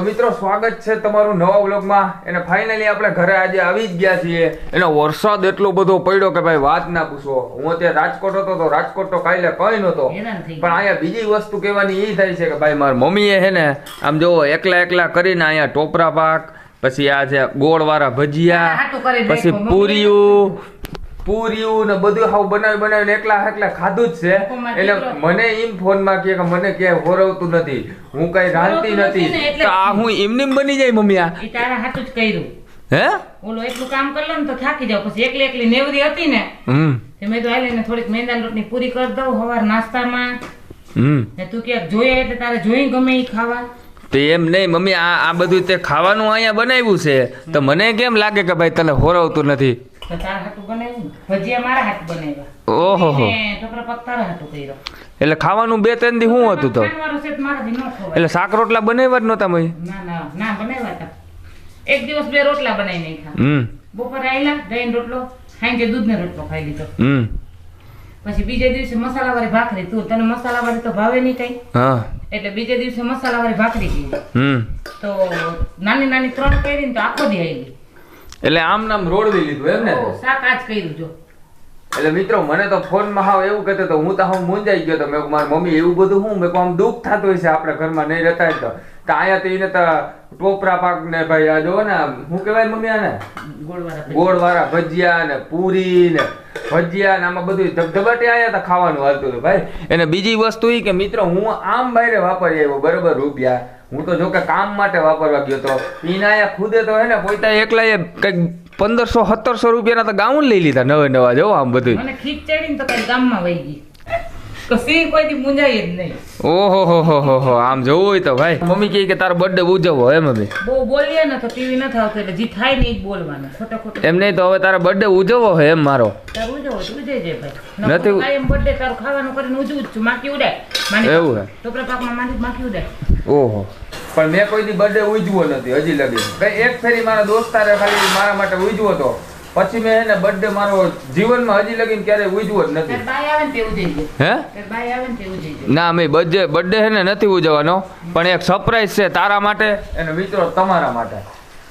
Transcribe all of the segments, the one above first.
તો મિત્રો સ્વાગત છે તમારું નવા વ્લોગમાં. અને ફાઇનલી આપણે ઘરે આજે આવી જ ગયા છીએ. એનો વરસાદ એટલો બધો પડ્યો કે ભાઈ વાત ના પૂછો. હું અત્યારે રાજકોટ હતો તો રાજકોટ તો કાલે કઈ નહોતો. પણ અહીંયા બીજી વસ્તુ કહેવાની એ થાય છે કે ભાઈ મારી મમ્મીએ હે ને આમ જોવો એકલા એકલા કરીને અહીંયા ટોપરા પાક પછી આ છે ગોળવાળા ભજીયા પછી. પૂરિયું પૂરિયું ને બધું હાવ બનાવી બનાવીને એકલા એકલા ખાધું જ છે. એટલે મને એમ ફોનમાં કે મને કે હોરવતું નથી. હું કઈ રાંધતી નથી તો આ હું એમને બની જાય મમ્મી આ? તારા હાથું જ કર્યું. હે? ઓલો એટલું કામ કરી લો ને તો થાકી જાવ. પછી એકલી એકલી નેવરી હતી ને હમ. મેં તો હાલે ને થોડીક મેંદા લોટની પૂરી કરી દઉં સવાર નાસ્તામાં. હમ. તું ક્યાંક જોઈએ એટલે તારે જોઈ ગમે એ ખાવા. તો એમ નહીં મમ્મી આ આ બધું તે ખાવાનું અહીંયા બનાવ્યું છે. તો મને કેમ લાગે કે ભાઈ તને હોરવતું નથી? તો તારા હાથું બનાવ્યું ભજીયા મારા હાથ બનાવ્યા. ઓહો. હો ને પાક તારા હાથું કર્યો. એટલે ખાવાનું બે ત્રણ દી શું હતું તો? એટલે શાક રોટલા બનાવ્યા જ નહોતા ભાઈ ના ના ના બનાવ્યા હતા. એક દિવસ બે રોટલા બનાવી નાખ્યા. હમ. બપોરે આયલા દહીં રોટલો સાંજે દૂધનો રોટલો ખાઈ લીધો. હમ. પછી બીજે દિવસે મસાલા વાળી ભાખરી તું તને મસાલા વાળી તો ભાવે નહીં કઈ. એટલે બીજે દિવસે મસાલાવાળી ભાખરી કરી હમ. તો નાની નાની ત્રણ કરી ને તો આખો દી આવી એટલે આમ નામ રોડવી લીધું એમ ને? શાક આજ કર્યું જો. એટલે મિત્રો મને તો ફોનમાં હાવ એવું કહેતો તો હું તો હું મૂંઝાઈ ગયો તો મેં મારી મમ્મી એવું બધું હું મેં આમ દુઃખ થતું હોય છે આપણે ઘરમાં નહીં રહેતા તો. અહીંયા તો એને તો ટોપરા પાક ને ભાઈ આ જો ને હું શું કહેવાય મમ્મી આને? ગોળવાળા ભજીયા. ગોળ વાળા ભજીયા ને પૂરી ને ભજીયા ને આમાં બધું ધબધબાટી આયા તા ખાવાનું હાલતું હતું ભાઈ. એને બીજી વસ્તુ એ કે મિત્રો હું આમ બાયરે વાપરી આવ્યો બરોબર રૂપિયા હું તો જો કે કામ માટે વાપરવા ગયો તો. એના અહીંયા ખુદે તો હે ને પોતા એકલા એ કંઈક પંદરસો, સત્તરસો રૂપિયાના તો ગાઉન લઈ લીધા નવા નવા, જો આમ બધું ખીચ ચડીને તો ગામમાં વહી ગઈ તો સિંહ કોઈ દી મુંજાય જ નહીં. ઓહો હો હો હો હો આમ જોવું હોય તો ભાઈ. મમ્મી કહે કે તારો બર્થડે ઉજવવો હે મમ્મી બહુ બોલીએ ને તો ટીવી નથી આવતું એટલે જે થાય ને એ જ બોલવાનું. ખોટો ખોટું. એમ નહીં તો હવે તારો બર્થડે ઉજવવો હે એમ મારો. તારું ઉજવો તો ઉજવજે ભાઈ. નથી કાયમ birthday તારું ખાવાનું કરીને ઉજવું જ છું. માખી ઉડાય. એવું હે? ટોપરા પાકમાં માની માખી ઉડાય. ઓહો. પણ મેં કોઈ દી બર્થડે ઉજવો નથી હજી લગી. એક ફેરી મારા દોસ્તારે ખાલી મારા માટે ઉજવો તો. પછી મેં એને બર્થડે મારો જીવનમાં હજી લગીને ક્યારેય ઉજવો જ નથી. ને હે? ને ના મેં બર્થડે બર્થડે હે ને નથી ઉજવવાનો પણ એક સરપ્રાઈઝ છે તારા માટે અને મિત્રો તમારા માટે.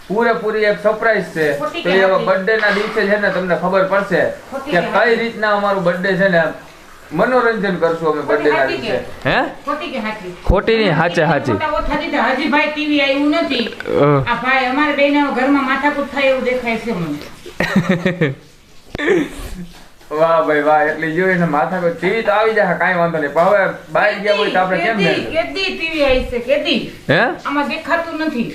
પૂરેપૂરી એક સરપ્રાઈઝ છે. તો એ બર્થડે ના દિવસે છે ને તમને ખબર પડશે કે કઈ રીતના અમારું બર્થડે છે ને મનોરંજન કરશું અમે બર્થડે ના દિવસે. હે? ખોટી કે હાચી? ખોટી નહીં હાચે. હાચી હજી ભાઈ ટીવી આવ્યું નથી. આ ભાઈ અમારે બેના ઘરમાં માથાકૂટ થાય એવું દેખાય છે મને. વાહ ભાઈ વાહ એટલે જોઈને માથા પર ટીવી તો આવી જાય કાંઈ વાંધો નહીં. પણ હવે બહાર ગયા હોય તો આપણે કેમ કેદી ને કેદી ટીવી આવી છે કેદી? હે? આમાં દેખાતું નથી.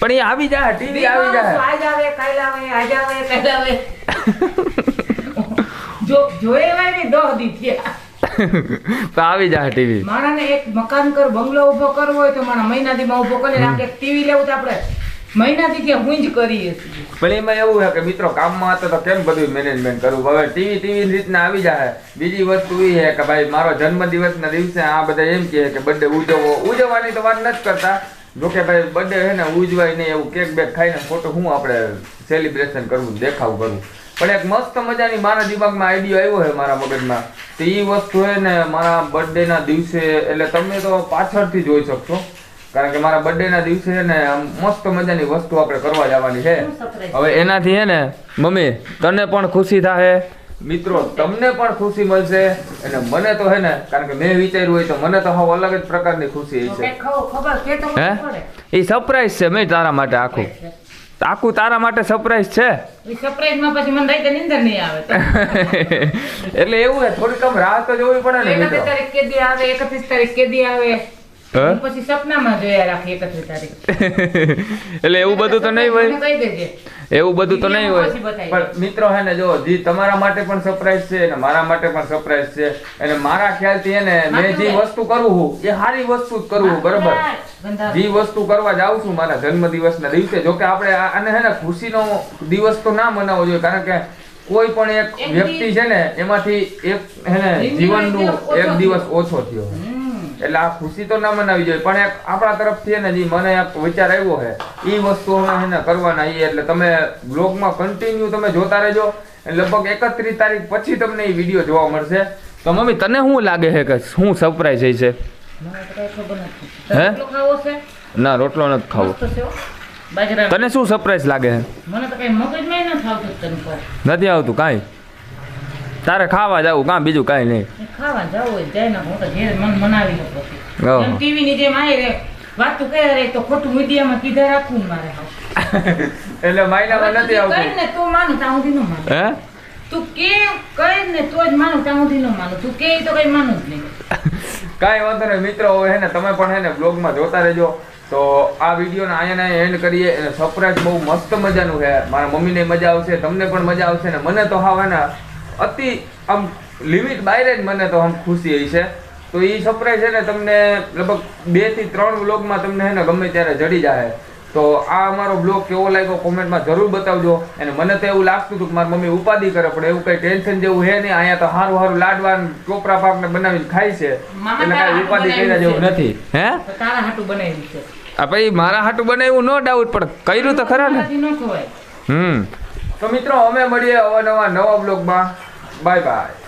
પણ એ આવી જાય ટીવી આવી જાય. આજ આવે કાલ આવે આજ આવે કાલ આવે? જો જોયે હોય ને દોહ દી થયા. તો આવી જાય ટીવી. મારાને એક મકાન કર બંગલો ઊભો કરવો હોય તો મારા મહિનાથીમાં ઊભો કરીને આપણે ટીવી લેવું તો આપણે. મહિનાથી ત્યાં હુંજ કરીએ છીએ પણ એમાં એવું છે કે મિત્રો, કામમાં હતા તો કેમ બધું મેનેજમેન્ટ કરવું? હવે ટીવી રીતના આવી જાય બીજી વસ્તુ એ છે કે ભાઈ, મારો જન્મદિવસના દિવસે આ બધા એમ કહે કે બર્થડે ઉજવવો. ઉજવવાની તો વાત નથી કરતા. જોકે ભાઈ બર્થડે છે ને, ઉજવાય નહીં એવું કેક બેક ખાઈને ખોટું શું આપણે સેલિબ્રેશન કરવું, દેખાવ કરવું પણ એક મસ્ત મજાની મારા દિમાગમાં આઈડિયો આવ્યો છે મારા મગજમાં. તો એ વસ્તુ છે ને, મારા બર્થડેના દિવસે, એટલે તમે તો પાછળથી જોઈ શકશો. કારણ કે મારા બર્થડે ના દિવસે છે ને મસ્ત મજાની વસ્તુ આપણે કરવા જવાની છે. હવે એનાથી હે ને મમ્મી તને પણ ખુશી થાય મિત્રો તમને પણ ખુશી મળશે અને મને તો હે ને કારણ કે મેં વિચાર્યું હોય તો મને તો હવે અલગ જ પ્રકારની ખુશી છે હે? એ સરપ્રાઈઝ છે મેં તારા માટે આખું. આખું તારા માટે સરપ્રાઈઝ છે. એ પછી મને રાતે નીંદર નહીં આવે એટલે એવું છે થોડીક આમ રાહ તો જોવી પડે ને એકત્રીસ મિત્રો. તારીખ કેદી આવે એકત્રીસ તારીખ કેદી આવે? હે? હું પછી સપનામાં જોયા રાખી એકત્રીસ તારીખ. એટલે એવું બધું તો નહીં હોય. કહી દેજે. એવું બધું તો નહીં હોય. પણ મિત્રો હે ને જો જી તમારા માટે પણ સરપ્રાઈઝ છે અને મારા માટે પણ સરપ્રાઈઝ છે. અને મારા ખ્યાલથી હે ને મેં જે વસ્તુ કરું છું એ સારી વસ્તુ જ કરું છું બરોબર? જે વસ્તુ કરવા જાઉં છું મારા જન્મદિવસના દિવસે જોકે આપણે આને હે ને ખુશીનો દિવસ તો ના મનાવવો જોઈએ કારણ કે કોઈ પણ એક વ્યક્તિ છે ને એમાંથી એક હે ને જીવનનું એક દિવસ ઓછો થયો. એટલે આ ખુશી તો ના મનાવી જોઈએ પણ એક આપણા તરફથી છે ને જે મને એક વિચાર આવ્યો છે એ વસ્તુ અમે એને કરવાના એ એટલે તમે બ્લોગમાં કન્ટિન્યુ તમે જોતા રહેજો લગભગ એકત્રીસ તારીખ પછી તમને એ વીડિયો જોવા મળશે. તો મમ્મી તને શું લાગે છે કે શું સરપ્રાઈઝ છે ખબર નથી હે? રોટલો ખાવો છે? ના રોટલો નથી ખાવો. છે તને શું સરપ્રાઈઝ લાગે છે. નથી આવતું કાંઈ? તારે ખાવા જવું કાં બીજું કાંઈ નહીં. ખાવા જવું હોય જાય ને હું તો ઘેર મન મનાવી એમ ટીવી ની જેમ આવી રે વાતું કહે રે તો ખોટું મીડિયામાં કીધા રાખવું મારે એટલે મહિનામાં હવે નથી આવતું. કઈ ને તો માનું ત્યાં સુધી ન માનું. હે? તું કે કઈ ને તો જ માનું ત્યાં સુધી ન માનું. તું કે તો કઈ માનું જ નહીં. કાંઈ વાંધો નહીં મિત્રો હવે હે ને તમે પણ હે ને બ્લોગમાં જોતા રહેજો. તો આ વિડીયોને અહીંયા એન્ડ કરીએ. અને સરપ્રાઈઝ બહુ મસ્ત મજાનું છે. મારા મમ્મીને મજા આવશે તમને પણ મજા આવશે ને મને તો હાવ હે ને અતિ આમ લિમિટ બહાર જ મને તો આમ ખુશી છે. તો એ સપ્રાઈઝ છે ને તમને લગભગ બેથી ત્રણ વ્લોગમાં તમને હે ને ગમે ત્યારે જડી જાય તો આ અમારો બ્લોગ કેવો લાગ્યો કોમેન્ટમાં જરૂર બતાવજો. અને મને તો એવું લાગતું હતું કે મારી મમ્મી ઉપાધિ કરે પણ એવું કઈ ટેન્શન જેવું હે નહીં. અહીંયા તો સારું સારું લાડવા ચોપરા પાક ને બનાવીને ખાય છે. એટલે કઈ ઉપાધિ કર્યા જેવું નથી. હે? તારા હાટું બનાવી છે. આ ભાઈ મારા હાટું બનાવ્યું નો ડાઉટ પણ કર્યું તો ખરા ને. હમ. તો મિત્રો અમે મળીએ અવાનવા નવા બ્લોગમાં Bye bye.